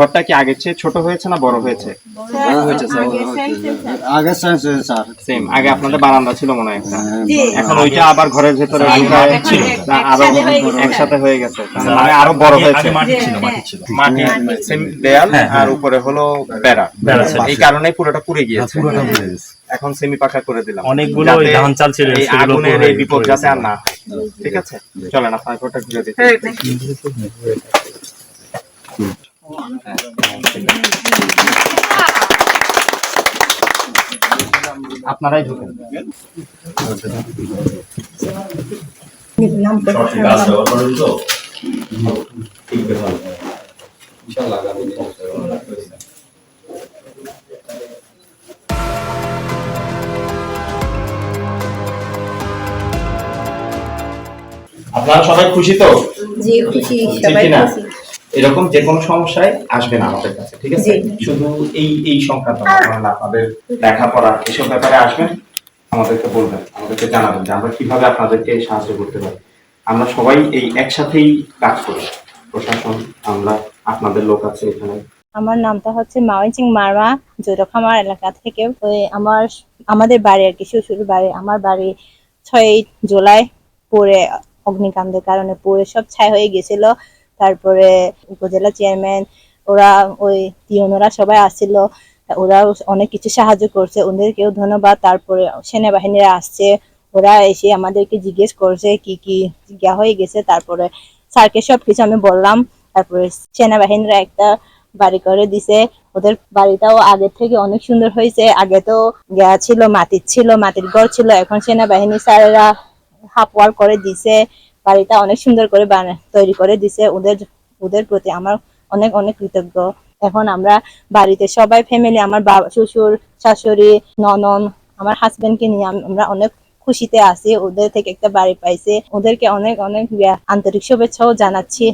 ঘরটা কি আগের চেয়ে ছোট হয়েছে না বড় হয়েছে? স্যার। সেম আগে আপনাদের বারান্দা ছিল মনে হয় এখন ওইটা আবার ঘরের ভেতরে ছিল। আরও একসাথে হয়ে গেছে। একসাথে হয়ে গেছে। তার মানে আরও বড় হয়েছে। মাটি ছিল হ্যাঁ, মাটি ছিল মাটি সেম দেয়াল হ্যাঁ, আর উপরে হলো বেড়া। বেড়া এই কারণে পুরোটা পুড়ে গিয়েছে। পুরোটা পুড়ে গেছে। এখন সেমি পাকা করে দিলাম। অনেকগুলো ওই ধান চাল ছিল, এই আগুনের এই বিপদ। যাতে আর না ঠিক আছে? চলেন আপনার ঘরটা ঘুরে দিতে আপনারাই ঢুকেন। আপনারা সবাই খুশি তো? জি খুশি সবাই খুশি। এরকম যে কোনো সমস্যায় আসবেন আমাদের কাছে ঠিক আছে? শুধু এই এই সংক্রান্ত আপনাদের লেখাপড়া এসব ব্যাপারে আসবেন আমাদেরকে বলবেন আমাদেরকে জানাবেন যে আমরা কীভাবে আপনাদেরকে সাহায্য করতে পারি। আমরা সবাই এই একসাথেই কাজ করি। প্রশাসন আমরা আপনাদের লোক আছে এখানে। আমার নামটা হচ্ছে মাওয়াইচিং মারমা জৈরখামার এলাকা থেকে। ওই আমার আমাদের বাড়ি আর কি শ্বশুর বাড়ি। আমার বাড়ি ছয় জুলাই পরে অগ্নিকাণ্ডের কারণে পরে সব ছাই হয়ে গেছিল তারপরে উপজেলা চেয়ারম্যান ওরা ওই তিয়নরা সবাই আসছিল। ওরা অনেক কিছু সাহায্য করছে, ওদেরকেও ধন্যবাদ। তারপরে সেনাবাহিনীরা আসছে, ওরা এসে আমাদেরকে জিজ্ঞেস করছে কি কি জিজ্ঞা হয়ে গেছে। তারপরে স্যারকে সব কিছু আমি বললাম। তারপরে সেনাবাহিনীরা একটা বাড়ি করে দিছে। ওদের বাড়িটাও আগের থেকে অনেক সুন্দর হয়েছে। আগে তো ছিল, মাটির ছিল, মাটির ঘর ছিল। এখন সেনাবাহিনী স্যারেরা হাফ ওয়াল করে দিছে। বাড়িটা অনেক সুন্দর করে তৈরি করে দিছে। ওদের ওদের প্রতি আমার অনেক অনেক কৃতজ্ঞ। এখন আমরা বাড়িতে সবাই ফ্যামিলি আমার বাবা, শ্বশুর, শাশুড়ি, ননন, আমার হাজবেন্ডকে নিয়ে আমরা অনেক খুশিতে আছি। ওদের থেকে একটা বাড়ি পাইছে। ওদেরকে অনেক অনেক আন্তরিক শুভেচ্ছাও জানাচ্ছি।